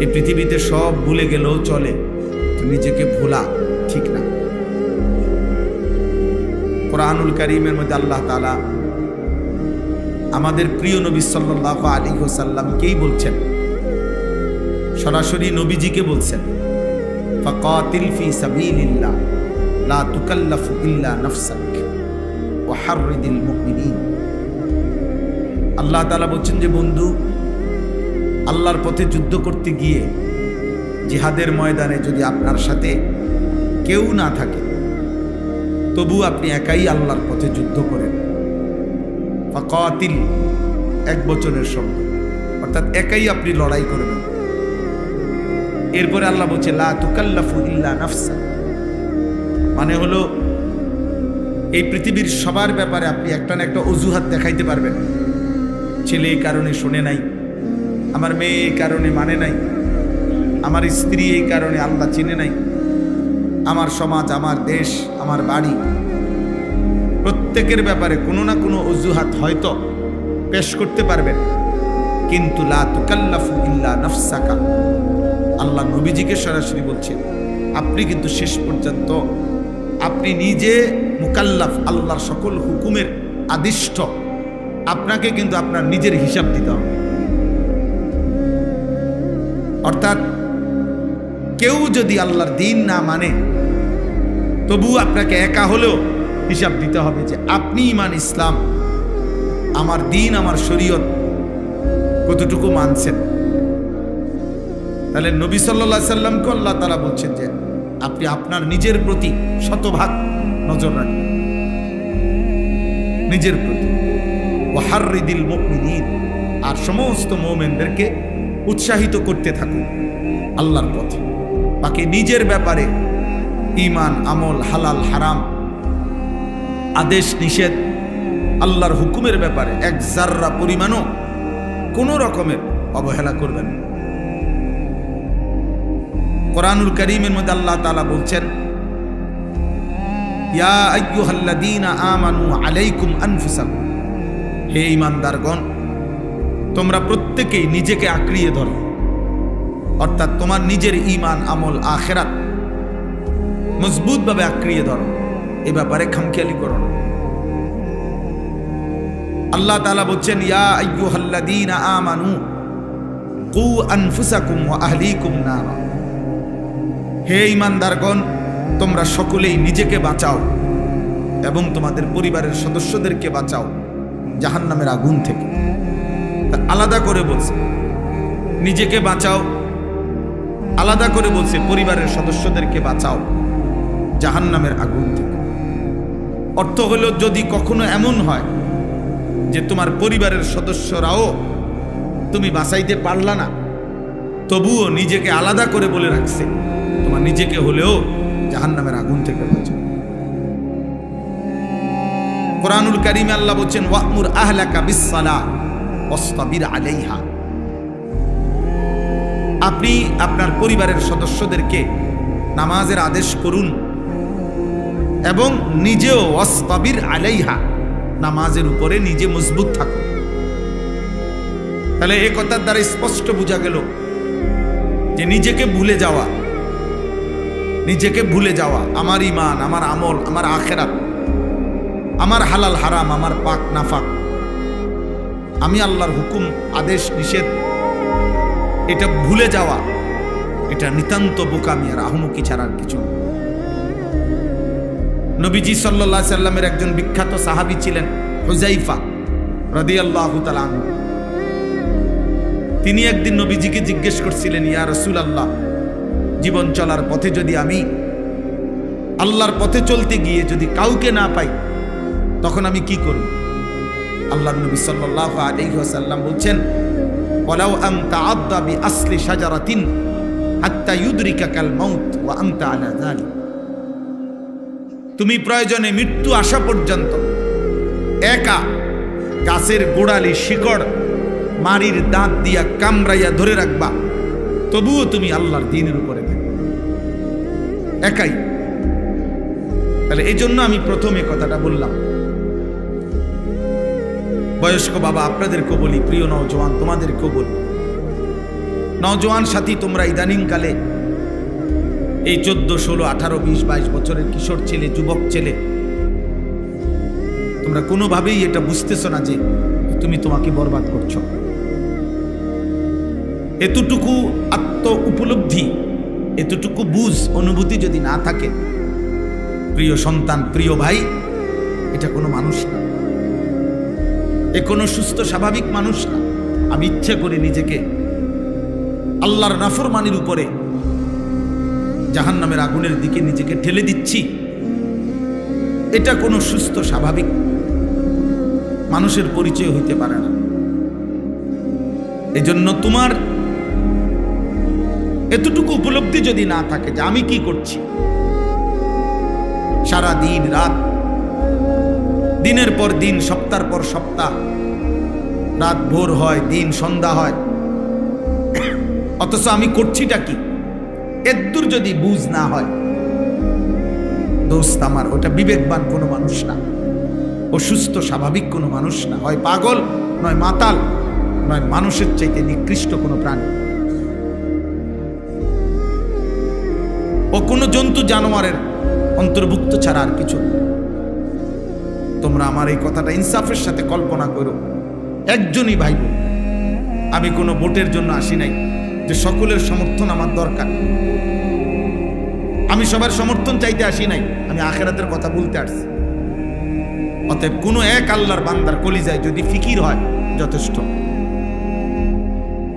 এই পৃথিবীতে সব ভুলে গেলেও চলে নিজেকে ভোলা ঠিক না। কোরআনুল করিমের মধ্যে আল্লাহ তালা আমাদের প্রিয় নবী সাল্লাহ আলী হোসাল্লামকেই বলছেন, সরাসরি নবীজিকে বলছেন লা আল্লাহ তাআলা বলছেন যে, বন্ধু আল্লাহর পথে যুদ্ধ করতে গিয়ে জিহাদের ময়দানে যদি আপনার সাথে কেউ না থাকে তবু আপনি একাই আল্লাহর পথে যুদ্ধ করেন। ফাকাতিল, এক বচনের শব্দ অর্থাৎ একাই আপনি লড়াই করবেন। এরপরে আল্লাহ বলছে নাফসা। মানে হলো, এই পৃথিবীর সবার ব্যাপারে আপনি একটা না একটা অজুহাত দেখাইতে পারবেন। ছেলে এই কারণে শোনে নাই। আমার মেয়ে এই কারণে মানে নাই। আমার স্ত্রী এই কারণে আল্লাহ চিনে নাই। আমার সমাজ, আমার দেশ, আমার বাড়ি। প্রত্যেকের ব্যাপারে কোনো না কোনো অজুহাত হয়তো পেশ করতে পারবেন। কিন্তু আল্লাহ নবীজিকে সরাসরি বলছেন, আপনি কিন্তু শেষ পর্যন্ত, আপনি নিজে মুকাল্লাফ আল্লাহর সকল হুকুমের আদিষ্ট। আপনাকে কিন্তু আপনার নিজের হিসাব দিতে হবে। অর্থাৎ কেউ যদি আল্লাহর দিন না মানে তবু আপনাকে একা হলেও হিসাব দিতে হবে যে আপনি ইমান ইসলাম, আমার দিন, আমার শরীয়ত কতটুকু মানছেন। তাহলে নবী সাল্লা সাল্লামকে আল্লাহ তালা বলছেন যে, আপনি আপনার নিজের প্রতি শতভাগ নজর রাখবেন। নিজের প্রতি। আর সমস্ত মোমেনদেরকে উৎসাহিত করতে থাকুন আল্লাহর পথে। বাকি নিজের ব্যাপারে ইমান আমল, হালাল, হারাম, আদেশ, নিষেধ, আল্লাহর হুকুমের ব্যাপারে এক জাররা পরিমাণও কোনো রকমের অবহেলা করবেন। কোরআনুল করিমের মধ্যে আল্লাহ তাআলা বলছেন, ইয়া আমানু আলাইকুম হে ঈমানদারগণ তোমরা প্রত্যেকেই নিজেকে আঁকড়িয়ে ধরো। অর্থাৎ তোমার নিজের ঈমান, আমল, আখেরাত মজবুতভাবে আঁকড়িয়ে ধরো। এ ব্যাপারে খামখেয়ালি করো না। আল্লাহ তালা বলছেন, ইয়া আইয়ুহাল্লাযীনা আমানু কু আনফুসাকুম ওয়া আহলিকুম নারা। হে ইমানদারগণ তোমরা সকলেই নিজেকে বাঁচাও এবং তোমাদের পরিবারের সদস্যদেরকে বাঁচাও জাহান্নামের আগুন থেকে। আলাদা করে বলছে, নিজেকে বাঁচাও। আলাদা করে বলছে, পরিবারের সদস্যদেরকে বাঁচাও। জাহান্নামের আগুন থেকে। অর্থ হলো, যদি কখনো এমন হয় যে তোমার পরিবারের সদস্যরাও তুমি বাঁচাইতে পারলা না, তবুও নিজেকে আলাদা করে বলে রাখছে, তোমার নিজেকে হলেও জাহান্নামের আগুন থেকে বাঁচাও। কোরআনুল কারিমে আল্লাহ বলছেন, ওয়ামুর আহলাকা বিসালা ওয়াসতাবির আলাইহা। আপনি আপনার পরিবারের সদস্যদেরকে নামাজের আদেশ করুন এবং নিজেও ওয়াসতাবির আলাইহা নামাজের উপরে নিজে মজবুত থাকুন। তাহলে এ কথার দ্বারা স্পষ্ট বোঝা গেল যে নিজেকে ভুলে যাওয়া, নিজেকে ভুলে যাওয়া, আমার ইমান আমার আমল, আমার আখেরাত, আমার হালাল হারাম, আমার পাক নাফাক আমি আল্লাহর হুকুম, আদেশ, নিষেধ, এটা ভুলে যাওয়া, এটা নিতান্ত বোকামি আর আহমুকি ছাড়ার কিছু নবীজি সাল্লাহ সাল্লামের একজন বিখ্যাত সাহাবি ছিলেন হুজাইফা রদিয়াল্লাহ তালান তিনি একদিন নবীজিকে জিজ্ঞেস করছিলেন, ইয়া রসুল আল্লাহ জীবন চলার পথে যদি আমি আল্লাহর পথে চলতে গিয়ে যদি কাউকে না পাই, তখন আমি কি করব? আল্লাহ নবী সাল্লাহ আলাইহি ওয়াসাল্লাম বলছেন, ওয়ালাউ আনতা আদা বি আসলি শাজারাতিন হাত্তা ইউদরিকাকাল মাউত ওয়া আনতা আলা তুমি প্রয়োজনে মৃত্যু আসা পর্যন্ত একা গাছের গোড়ালি শিকড় মারির দাঁত দিয়া কামড়াইয়া ধরে রাখবা, তবুও তুমি আল্লাহর দিনের উপরে থাকবে। একাই। তাহলে এই জন্য আমি প্রথমে কথাটা বললাম বয়স্ক বাবা, আপনাদেরকেও বলি, প্রিয় নওজোয়ান, তোমাদেরকেও বলি। নজওয়ান সাথী, তোমরা ইদানিংকালে এই চোদ্দ, ষোলো, আঠারো, বিশ, বাইশ বছরের কিশোর ছেলে, যুবক ছেলে, তোমরা কোনোভাবেই এটা বুঝতেছো না যে তুমি তোমাকে বরবাদ করছ। এতটুকু আত্ম উপলব্ধি, এতটুকু বুঝ, অনুভূতি যদি না থাকে, প্রিয় সন্তান, প্রিয় ভাই, এটা কোনো মানুষ না। এ কোনো সুস্থ, স্বাভাবিক মানুষ না। আমি ইচ্ছে করে নিজেকে আল্লাহর নাফরমানির উপরে জাহান নামের আগুনের দিকে নিজেকে ঠেলে দিচ্ছি। এটা কোনো সুস্থ, স্বাভাবিক মানুষের পরিচয় হইতে পারে না। এজন্য তোমার এতটুকু উপলব্ধি যদি না থাকে যে আমি কি করছি? সারা দিন রাত দিনের পর দিন সপ্তাহ পর সপ্তাহ। রাত ভোর হয়, দিন সন্ধ্যা হয়। অথচ আমি করছিটা কি? এদ্দুর যদি বুঝ না হয়, দোস্ত আমার, ওটা বিবেকবান কোনো মানুষ না। ও সুস্থ, স্বাভাবিক কোনো মানুষ না। হয় পাগল, নয় মাতাল, নয় মানুষের চাইতে নিকৃষ্ট কোনো প্রাণী। ও কোনো জন্তু, জানোয়ারের অন্তর্ভুক্ত ছাড়া আর কিছু না। তোমরা আমার এই কথাটা ইনসাফের সাথে কল্পনা করো। একজনই ভাইব, আমি কোনো ভোটের জন্য আসি নাই, যে সকলের সমর্থন আমার দরকার। আমি সবার সমর্থন চাইতে আসি নাই, আমি আখেরাতের কথা বলতে আসছি। অতএব কোনো এক আল্লাহর বান্দার কলিজায় যদি ফিকির হয়, যথেষ্ট।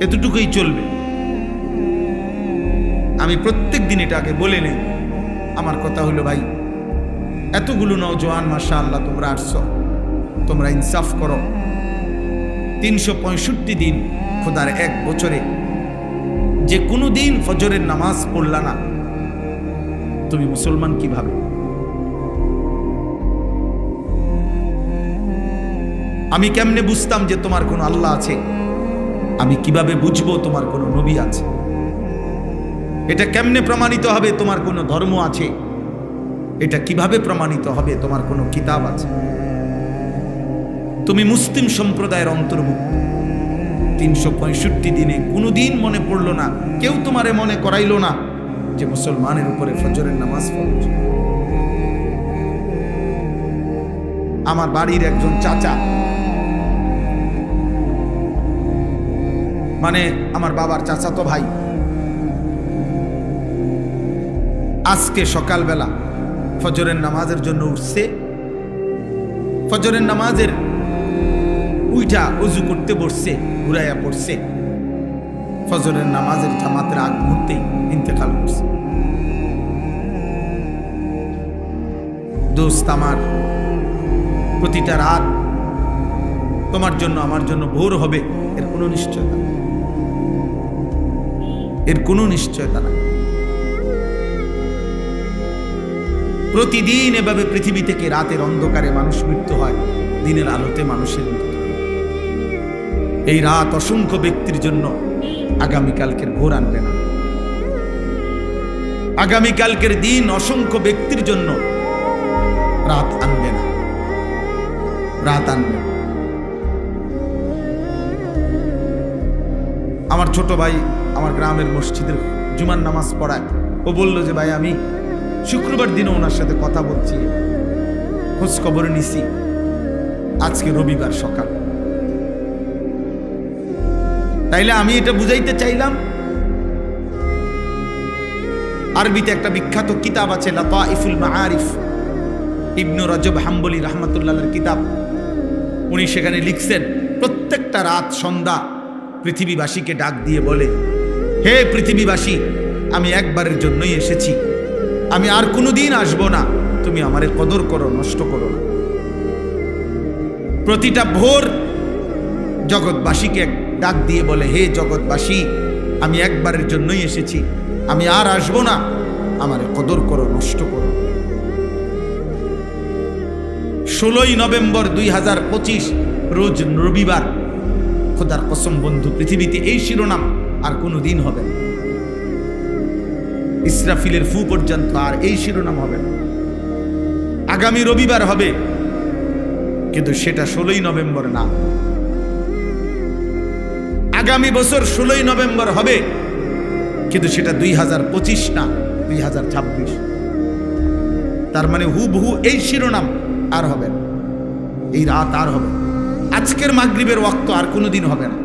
এতটুকুই চলবে। আমি প্রত্যেক দিন এটাকে বলে নেই। আমার কথা হলো, ভাই এতগুলো নওজোয়ান মাসা আল্লাহ তোমরা আসছ। তোমরা ইনসাফ করো। তিনশো পঁয়ষট্টি দিন খোদার এক বছরে যে কোনো দিন ফজরের নামাজ পড়লা না। তুমি মুসলমান কীভাবে? আমি কেমনে বুঝতাম যে তোমার কোনো আল্লাহ আছে? আমি কীভাবে বুঝব তোমার কোনো নবী আছে? এটা কেমনে প্রমাণিত হবে তোমার কোনো ধর্ম আছে? এটা কীভাবে প্রমাণিত হবে? তোমার কোনো কিতাব আছে? তুমি মুসলিম সম্প্রদায়ের অন্তর্ভুক্ত। তিনশো পঁয়ষট্টি দিনে কোনো দিন মনে পড়ল না, কেউ তোমারে মনে করাইল না যে মুসলমানের উপরে ফজরের নামাজ ফরজ আমার বাড়ির একজন চাচা মানে আমার বাবার চাচা তো ভাই, আজকে সকালবেলা ফজরের নামাজের জন্য উঠছে। ফজরের নামাজের উইটা উজু করতে বসছে, ঘুরাইয়া পড়ছে। ফজরের নামাজের জামাতের আগ মুহূর্তেই ইন্তেকাল করছে দোস্ত আমার, প্রতিটা রাত তোমার জন্য, আমার জন্য ভোর হবে, এর কোনো নিশ্চয়তা এর কোনো নিশ্চয়তা নাই। প্রতিদিন এভাবে পৃথিবী থেকে রাতের অন্ধকারে মানুষ মৃত্যু হয়, দিনের আলোতে মানুষের মৃত্যু এই রাত অসংখ্য ব্যক্তির জন্য আগামীকালকের ভোর আনবে না। আগামীকালকের দিন অসংখ্য ব্যক্তির জন্য রাত আনবে না। রাত আনবে। আমার ছোট ভাই আমার গ্রামের মসজিদের জুমার নামাজ পড়ায়। ও বলল যে, ভাই, আমি শুক্রবার দিনে ওনার সাথে কথা বলছি। খোঁজ খবর নিছি। আজকে রবিবার সকাল। তাইলে আমি এটা বুঝাইতে চাইলাম, আরবিতে একটা বিখ্যাত কিতাব আছে, লাতাইফুল মাআরিফ। ইবনু রজব হাম্বলি রহমতুল্লাহের কিতাব। উনি সেখানে লিখছেন, প্রত্যেকটা রাত সন্ধ্যা পৃথিবীবাসীকে ডাক দিয়ে বলে, হে পৃথিবীবাসী, আমি একবারের জন্যই এসেছি। আমি আর কোনো দিন আসব না। তুমি আমারে কদর করো, নষ্ট করো না। প্রতিটা ভোর জগৎবাসীকে ডাক দিয়ে বলে, হে জগৎবাসী, আমি একবারের জন্যই এসেছি। আমি আর আসব না। আমারে কদর করো, নষ্ট করো ষোলোই নভেম্বর দুই হাজার পঁচিশ, রোজ রবিবার। খোদার কসম বন্ধু, পৃথিবীতে এই শিরোনাম আর কোনো দিন হবে না। ইসরাফিলের ফু পর্যন্ত আর এই শিরোনাম হবে না। আগামী রবিবার হবে। কিন্তু সেটা ষোলোই নভেম্বর না। আগামী বছর ষোলোই নভেম্বর হবে। কিন্তু সেটা দুই হাজার পঁচিশ না, দুই হাজার ছাব্বিশ। তার মানে হুবহু এই শিরোনাম আর হবে না। এই রাত আর হবে আজকের মাগরিবের ওয়াক্ত আর কোনোদিন হবে না।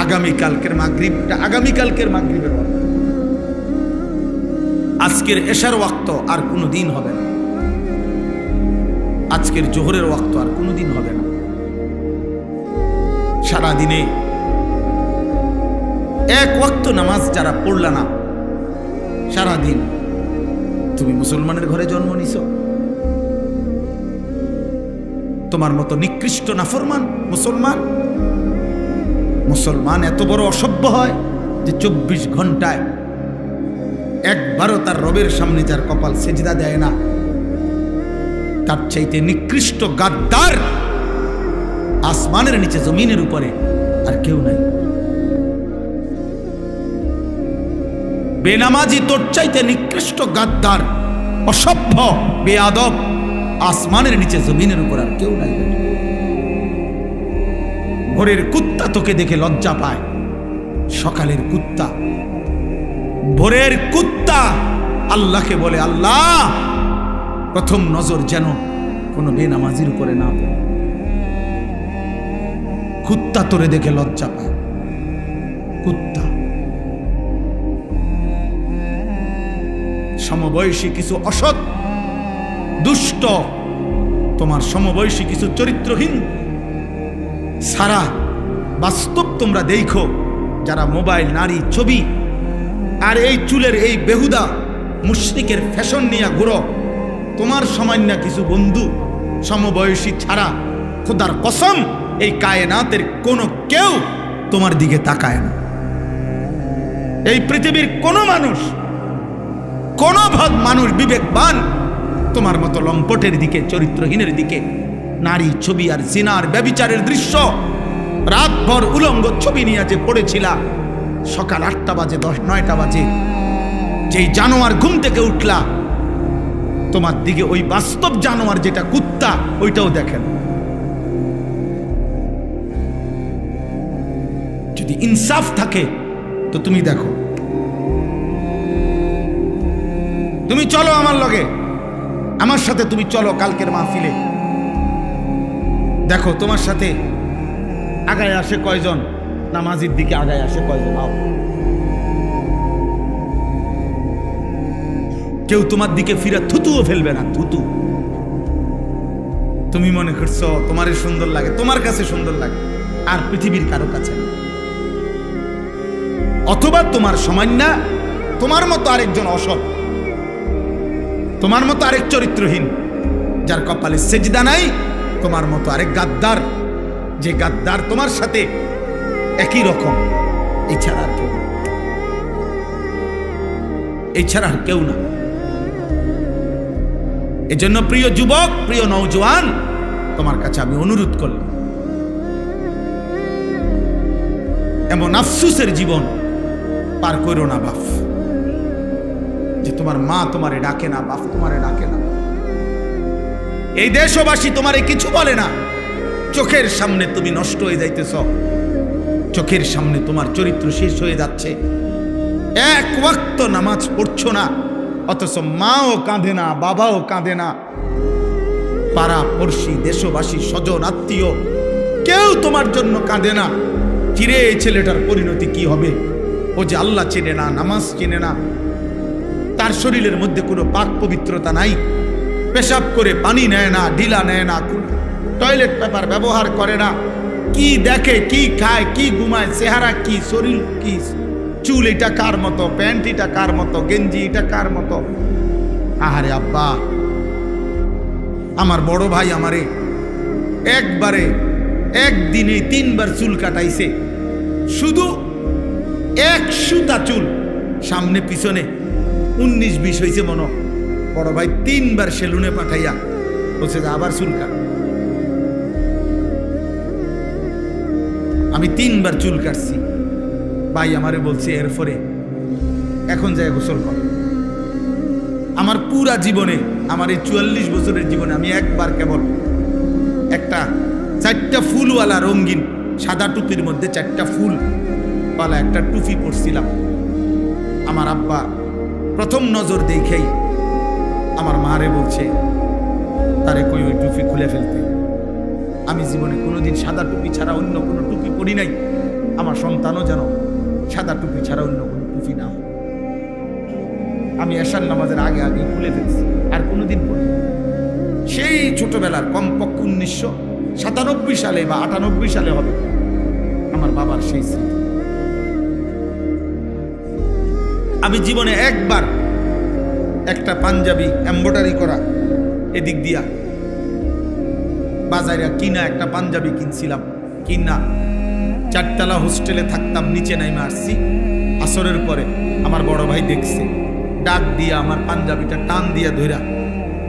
আগামীকালকের মাগরিবটা আগামীকালকের মাগরিবের ওয়াক্ত। আজকের এশার ওয়াক্ত আর কোনো দিন হবে না। আজকের জোহরের ওয়াক্ত আর কোনো দিন হবে না। সারাদিনে এক ওয়াক্ত নামাজ যারা পড়লা না, সারাদিন তুমি মুসলমানের ঘরে জন্ম নিছ। তোমার মতো নিকৃষ্ট নাফরমান মুসলমান মুসলমান এত বড় অসভ্য হয় যে চব্বিশ ঘন্টায় একবারও তার রবের সামনে যার কপাল সেজদা দেয় না। তার চাইতে নিকৃষ্ট গাদ্দার আসমানের নিচে, জমিনের উপরে আর কেউ নাই। বেনামাজি তোর চাইতে নিকৃষ্ট গাদ্দার, অসভ্য, বেয়াদব, আসমানের নিচে, জমিনের উপর আর কেউ নাই। ভোরের কুত্তা তোকে দেখে লজ্জা পায়, সকালের কুত্তা ভোরের কুত্তা আল্লাহকে বলে, আল্লাহ, প্রথম নজর যেন কোনো বেনামাজির উপরে না পড়ে। কুত্তা তোরে দেখে লজ্জা পায়। কুত্তা। সমবয়সী কিছু অসৎ, দুষ্ট, তোমার সমবয়সী কিছু চরিত্রহীন, সারা বাস্তব তোমরা দেখো যারা মোবাইল, নারী, ছবি আর এই চুলের এই বেহুদা মুশরিকের ফ্যাশন নিয়ে ঘুরো। তোমার সামান্য কিছু বন্ধু সমবয়সী ছাড়া খোদার কসম, এই কায়নাতের কোনো কেউ তোমার দিকে তাকায় না। এই পৃথিবীর কোনো মানুষ, কোন ভাগ মানুষ বিবেকবান তোমার মতো লম্পটের দিকে, চরিত্রহীনের দিকে, নারী ছবি আর জিনার ব্যবিচারের দৃশ্য, রাতভর উলঙ্গ ছবি নিয়ে যে পড়েছিলা সকাল আটটা বাজে, দশ, নয়টা বাজে। যেই জানোয়ার ঘুম থেকে উঠলা, তোমার দিকে ওই বাস্তব জানোয়ার যেটা কুত্তা, ওইটাও দেখেন। যদি ইনসাফ থাকে, তো তুমি দেখো। তুমি চলো আমার লগে। আমার সাথে তুমি চলো কালকের মাহফিলে। দেখো, তোমার সাথে আগায় আসে কয়জন? নামাজির দিকে আগায় আসে কয়জন আও। কেউ তোমার দিকে ফিরে থুতুও ফেলবে না, থুতু। তুমি মনে করছ তোমারই সুন্দর লাগে, তোমার কাছে সুন্দর লাগে, আর পৃথিবীর কারও কাছে অথবা তোমার সামান্য, তোমার মতো আরেকজন অসৎ, তোমার মতো আরেক চরিত্রহীন, যার কপালে সেজদা নাই, তোমার মতো আরেক গাদ্দার, যে গাদ্দার তোমার সাথে একই রকম। এছাড়া আর কেউ না। এছাড়া আর কেউ না। এজন্য প্রিয় যুবক, প্রিয় নৌজওয়ান তোমার কাছে আমি অনুরোধ করলাম, এমন আফসুসের জীবন পার করো না বাফ যে তোমার মা তোমারে ডাকে না, বাপ তোমারে ডাকে না। এই দেশবাসী তোমারে কিছু বলে না। চোখের সামনে তুমি নষ্ট হয়ে যাইতেছ। চোখের সামনে তোমার চরিত্র শেষ হয়ে যাচ্ছে। এক ওয়াক্ত নামাজ পড়ছো না, অথচ মাও কাঁদে না, বাবাও কাঁদে না। পাড়া পড়শি, দেশবাসী, স্বজন, আত্মীয়, কেউ তোমার জন্য কাঁদে না। চিরে এই ছেলেটার পরিণতি কি হবে? ও যে আল্লাহ চেনে না, নামাজ চেনে না। তার শরীরের মধ্যে কোনো পাক পবিত্রতা নাই। পেশাব করে পানি নেয় না, ঢিলা নেয় না, টয়লেট পেপার ব্যবহার করে না। কি দেখে, কি খায়, কি ঘুমায়, চেহারা কি, শরীর কি, চুল এটা কার মতো, প্যান্ট এটা কার মতো, গেঞ্জি এটা কার মতো? আহারে আব্বা, আমার বড় ভাই আমারে একবারে, একদিনে তিনবার চুল কাটাইছে। শুধু এক সুতা চুল, সামনে পিছনে উনিশ বিশ হয়েছে মনো বড় ভাই তিনবার সেলুনে পাঠাইয়া বলছে আবার চুল কাট। আমি তিনবার চুল কাটছি। ভাই আমারে বলছে, এরপরে এখন যায় গোসল কর। আমার পুরা জীবনে, আমার এই চুয়াল্লিশ বছরের জীবনে আমি একবার কেবল একটা চারটা ফুলওয়ালা রঙিন সাদা টুপির মধ্যে চারটা ফুল পালা একটা টুপি পরছিলাম। আমার আব্বা প্রথম নজর দেখেই আমার মারে বলছে, তারে কই ওই টুপি খুলে ফেলতে? আমি জীবনে কোনোদিন সাদা টুপি ছাড়া অন্য কোনো টুপি পরি নাই আমার সন্তানও যেন সাদা টুপি ছাড়া অন্য কোনো টুপি না। আমি এশার নামাজের আগে আগে খুলে ফেলছি, আর কোনোদিন পড়ি। সেই ছোটবেলার কমপক্ষে উনিশশো সাতানব্বই সালে বা আটানব্বই সালে হবে আমার বাবার সেই স্মৃতি আমি জীবনে একবার একটা পাঞ্জাবি এম্ব্রয়ডারি করা এদিক দিয়া বাজারে কিনা একটা পাঞ্জাবি কিনছিলাম। কিনা। চারতলা হোস্টেলে থাকতাম, নিচে নাইমে আসছি। আসরের পরে আমার বড় ভাই দেখছে। ডাক দিয়া আমার পাঞ্জাবিটা টান দিয়া ধইরা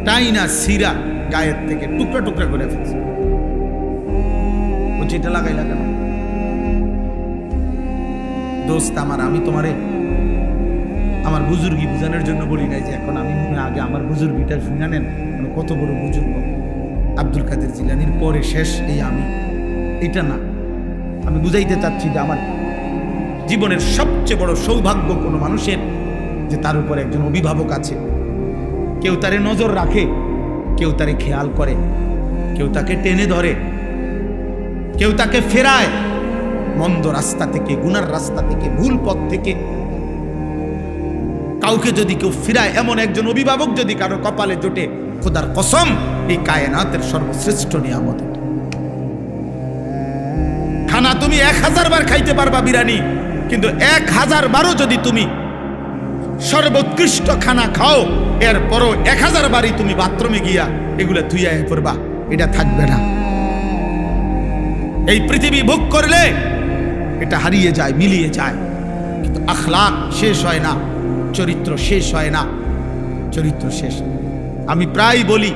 টাইনা সিরা গায়ের থেকে টুকরা টুকরা করে ফেলছে। বলছি, এটা লাগাইলা কেন? দোস্ত আমার, আমি তোমারে আমার বুজুর্গি বুঝানোর জন্য বলি নাই যে, এখন আমি মনে আগে আমার বুজুর্গিটা শুনে নেন কত বড় বুজুর্গ। আব্দুল কাদের জিলানির পরে শেষ এই আমি। এটা না, আমি বুঝাইতে চাচ্ছি যে আমার জীবনের সবচেয়ে বড় সৌভাগ্য কোনো মানুষের যে তার উপর একজন অভিভাবক আছে। কেউ তারে নজর রাখে, কেউ তারে খেয়াল করে, কেউ তাকে টেনে ধরে, কেউ তাকে ফেরায়, মন্দ রাস্তা থেকে, গুনার রাস্তা থেকে, ভুল পথ থেকে। কাউকে যদি কেউ ফিরায়, এমন একজন অভিভাবক যদি কারও কপালে জোটে খোদার কসম, এই কায়নাতের সর্বশ্রেষ্ঠ নিয়ামত। খানা তুমি এক হাজার বার খাইতে পারবা বিরানি, কিন্তু এক হাজার বারও যদি তুমি সর্বোৎকৃষ্ট খানা খাও, এরপরও এক হাজার বারই তুমি বাথরুমে গিয়া এগুলো থুইয়া করবা এটা থাকবে না। এই পৃথিবী ভোগ করলে এটা হারিয়ে যায়, মিলিয়ে যায়। কিন্তু আখলাক শেষ হয় না, চরিত্র শেষ হয় না, চরিত্র শেষ হয়। আমি প্রায় বলি,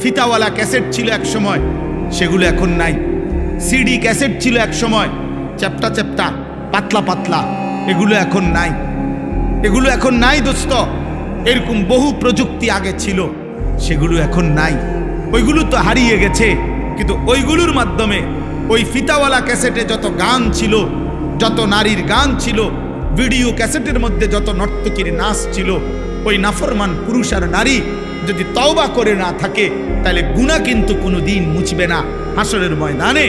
ফিতাওয়ালা ক্যাসেট ছিল এক সময়, সেগুলো এখন নাই। সিডি ক্যাসেট ছিল এক সময়, চ্যাপটা চ্যাপটা, পাতলা পাতলা, এগুলো এখন নাই। এগুলো এখন নাই দোস্ত, এরকম বহু প্রযুক্তি আগে ছিল, সেগুলো এখন নাই। ওইগুলো তো হারিয়ে গেছে, কিন্তু ওইগুলোর মাধ্যমে ওই ফিতাওয়ালা ক্যাসেটে যত গান ছিল, যত নারীর গান ছিল, ভিডিও ক্যাসেটের মধ্যে যত নর্তকীর নাচ ছিল, ওই নাফরমান পুরুষ আর নারী যদি তওবা করে না থাকে, তাহলে গুণা কিন্তু কোনো দিন মুছবে না। হাসরের ময়দানে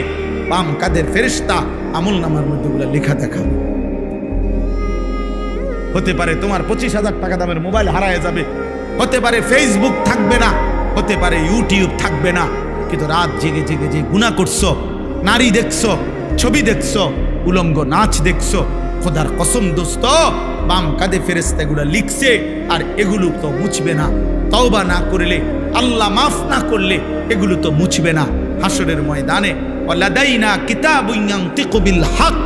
বাম কাদের ফেরেস্তা আমল নামার মধ্যে ওগুলো লেখা দেখাবে হতে পারে তোমার পঁচিশ হাজার টাকা দামের মোবাইল হারায় যাবে। হতে পারে ফেসবুক থাকবে না, হতে পারে ইউটিউব থাকবে না। কিন্তু রাত জেগে জেগে যে গুণা করছ, নারী দেখছ, ছবি দেখছ, উলঙ্গ নাচ দেখছ, খোদার কসম দোস্ত, বাম কাঁধে ফেরেস্তা এগুলো লিখছে, আর এগুলো তো মুছবে না। তওবা না করলে, আল্লাহ মাফ না করলে এগুলো তো মুছবে না। হাসরের ময়দানে, ওয়ালাদাইনা কিতাবুন ইয়ানতিকু বিল হক,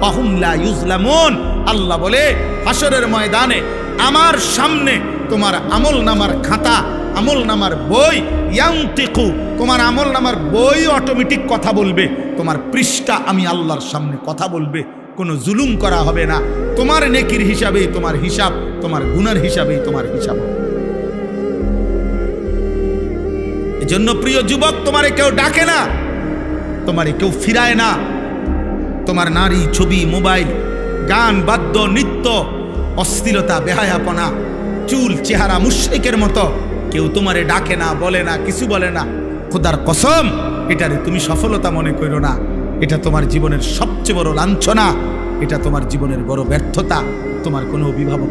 ওয়াহুম লা ইউজলামুন আল্লাহ বলে হাসরের ময়দানে আমার সামনে তোমার আমল নামার খাতা, আমল নামার বই ইয়াং ইয়ান্তিকু, তোমার আমল নামার বই অটোমেটিক কথা বলবে। তোমার পৃষ্ঠা আমি আল্লাহর সামনে কথা বলবে। কোনো জুলুম করা হবে না। তোমার নেকির হিসাবেই তোমার হিসাব, তোমার গুনার হিসাবেই তোমার হিসাব এজন্য প্রিয় যুবক, তোমারে কেউ ডাকে না, তোমারে কেউ ফিরায় না। তোমার নারী ছবি, মোবাইল, গান, বাদ্য, নৃত্য অস্থিরতা বেহায়াপনা, চুল, চেহারা মুশ্রিকের মতো কেউ তোমারে ডাকে না, বলে না, কিছু বলে না। খোদার কসম, এটারে তুমি সফলতা মনে করো না। এটা তোমার জীবনের সবচেয়ে বড় লাঞ্ছনা, এটা তোমার জীবনের বড় ব্যর্থতা, তোমার কোনো অভিভাবক